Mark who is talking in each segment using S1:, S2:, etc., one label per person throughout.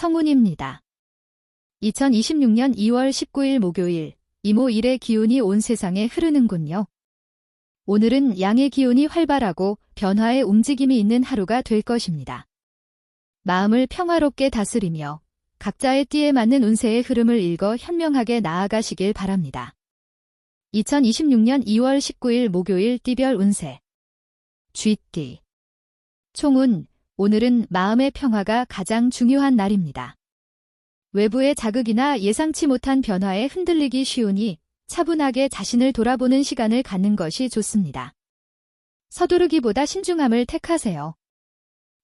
S1: 청운입니다. 2026년 2월 19일 목요일 이모 일의 기운이 온 세상에 흐르는군요. 오늘은 양의 기운이 활발하고 변화의 움직임이 있는 하루가 될 것입니다. 마음을 평화롭게 다스리며 각자의 띠에 맞는 운세의 흐름을 읽어 현명하게 나아가시길 바랍니다. 2026년 2월 19일 목요일 띠별 운세 쥐띠 총운 오늘은 마음의 평화가 가장 중요한 날입니다. 외부의 자극이나 예상치 못한 변화에 흔들리기 쉬우니 차분하게 자신을 돌아보는 시간을 갖는 것이 좋습니다. 서두르기보다 신중함을 택하세요.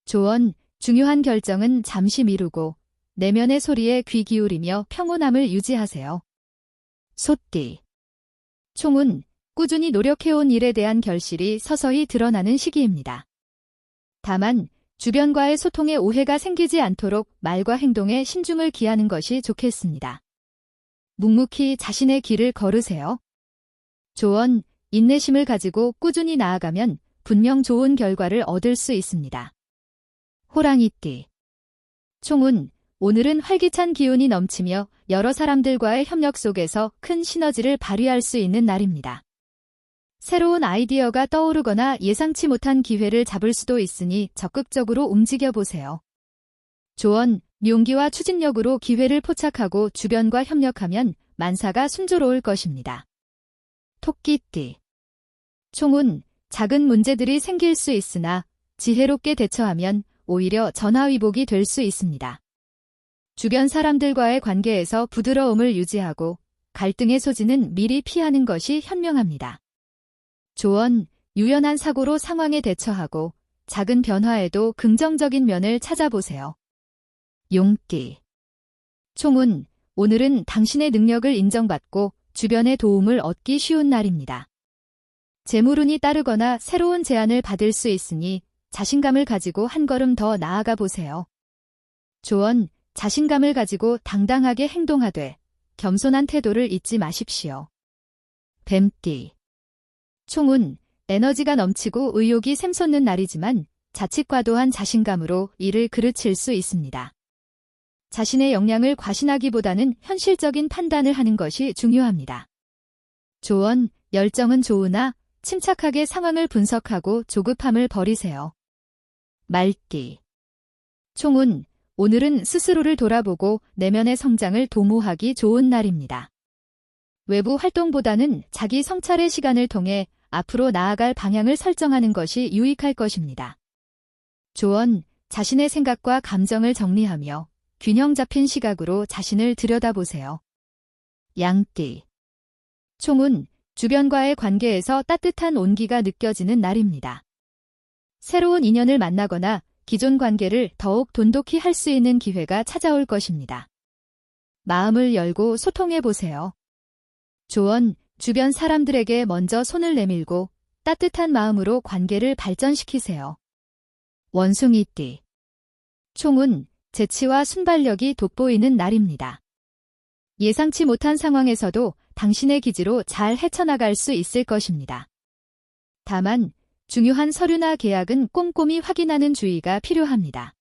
S1: 조언, 중요한 결정은 잠시 미루고 내면의 소리에 귀 기울이며 평온함을 유지하세요. 소띠. 총은 꾸준히 노력해온 일에 대한 결실이 서서히 드러나는 시기입니다. 다만 주변과의 소통에 오해가 생기지 않도록 말과 행동에 신중을 기하는 것이 좋겠습니다. 묵묵히 자신의 길을 걸으세요. 조언, 인내심을 가지고 꾸준히 나아가면 분명 좋은 결과를 얻을 수 있습니다. 호랑이띠. 총은 오늘은 활기찬 기운이 넘치며 여러 사람들과의 협력 속에서 큰 시너지를 발휘할 수 있는 날입니다. 새로운 아이디어가 떠오르거나 예상치 못한 기회를 잡을 수도 있으니 적극적으로 움직여 보세요. 조언, 용기와 추진력으로 기회를 포착하고 주변과 협력하면 만사가 순조로울 것입니다. 토끼띠. 총은 작은 문제들이 생길 수 있으나 지혜롭게 대처하면 오히려 전화위복이 될 수 있습니다. 주변 사람들과의 관계에서 부드러움을 유지하고 갈등의 소지는 미리 피하는 것이 현명합니다. 조언, 유연한 사고로 상황에 대처하고 작은 변화에도 긍정적인 면을 찾아보세요. 용띠. 총은 오늘은 당신의 능력을 인정받고 주변의 도움을 얻기 쉬운 날입니다. 재물운이 따르거나 새로운 제안을 받을 수 있으니 자신감을 가지고 한 걸음 더 나아가 보세요. 조언, 자신감을 가지고 당당하게 행동하되 겸손한 태도를 잊지 마십시오. 뱀띠. 총은 에너지가 넘치고 의욕이 샘솟는 날이지만 자칫 과도한 자신감으로 이를 그르칠 수 있습니다. 자신의 역량을 과신하기보다는 현실적인 판단을 하는 것이 중요합니다. 조언, 열정은 좋으나 침착하게 상황을 분석하고 조급함을 버리세요. 말띠. 총은 오늘은 스스로를 돌아보고 내면의 성장을 도모하기 좋은 날입니다. 외부 활동보다는 자기 성찰의 시간을 통해 앞으로 나아갈 방향을 설정하는 것이 유익할 것입니다. 조언, 자신의 생각과 감정을 정리하며 균형 잡힌 시각으로 자신을 들여다보세요. 양띠. 총은 주변과의 관계에서 따뜻한 온기가 느껴지는 날입니다. 새로운 인연을 만나거나 기존 관계를 더욱 돈독히 할 수 있는 기회가 찾아올 것입니다. 마음을 열고 소통해 보세요. 조언, 주변 사람들에게 먼저 손을 내밀고 따뜻한 마음으로 관계를 발전시키세요. 원숭이띠. 총은 재치와 순발력이 돋보이는 날입니다. 예상치 못한 상황에서도 당신의 기지로 잘 헤쳐나갈 수 있을 것입니다. 다만 중요한 서류나 계약은 꼼꼼히 확인하는 주의가 필요합니다.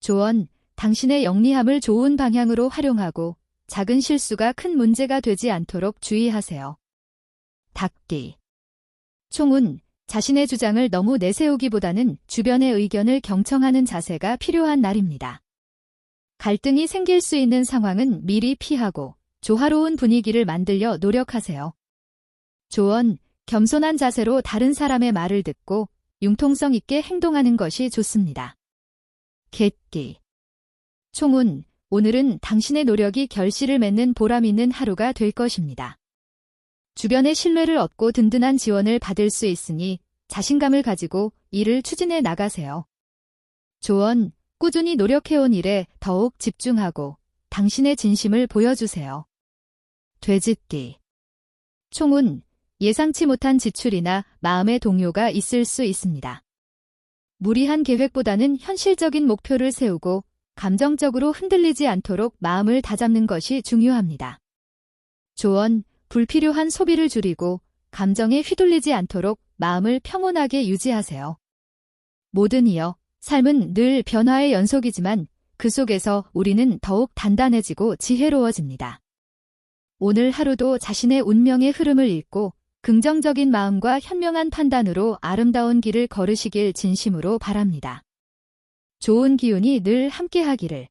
S1: 조언, 당신의 영리함을 좋은 방향으로 활용하고 작은 실수가 큰 문제가 되지 않도록 주의하세요. 닭띠. 총은 자신의 주장을 너무 내세우기보다는 주변의 의견을 경청하는 자세가 필요한 날입니다. 갈등이 생길 수 있는 상황은 미리 피하고 조화로운 분위기를 만들려 노력하세요. 조언, 겸손한 자세로 다른 사람의 말을 듣고 융통성 있게 행동하는 것이 좋습니다. 개띠. 총은 오늘은 당신의 노력이 결실을 맺는 보람 있는 하루가 될 것입니다. 주변의 신뢰를 얻고 든든한 지원을 받을 수 있으니 자신감을 가지고 일을 추진해 나가세요. 조언, 꾸준히 노력해온 일에 더욱 집중하고 당신의 진심을 보여주세요. 돼지띠. 총은 예상치 못한 지출이나 마음의 동요가 있을 수 있습니다. 무리한 계획보다는 현실적인 목표를 세우고 감정적으로 흔들리지 않도록 마음을 다잡는 것이 중요합니다. 조언, 불필요한 소비를 줄이고 감정에 휘둘리지 않도록 마음을 평온하게 유지하세요. 모든 이어 삶은 늘 변화의 연속이지만 그 속에서 우리는 더욱 단단해지고 지혜로워집니다. 오늘 하루도 자신의 운명의 흐름을 읽고 긍정적인 마음과 현명한 판단으로 아름다운 길을 걸으시길 진심으로 바랍니다. 좋은 기운이 늘 함께하기를.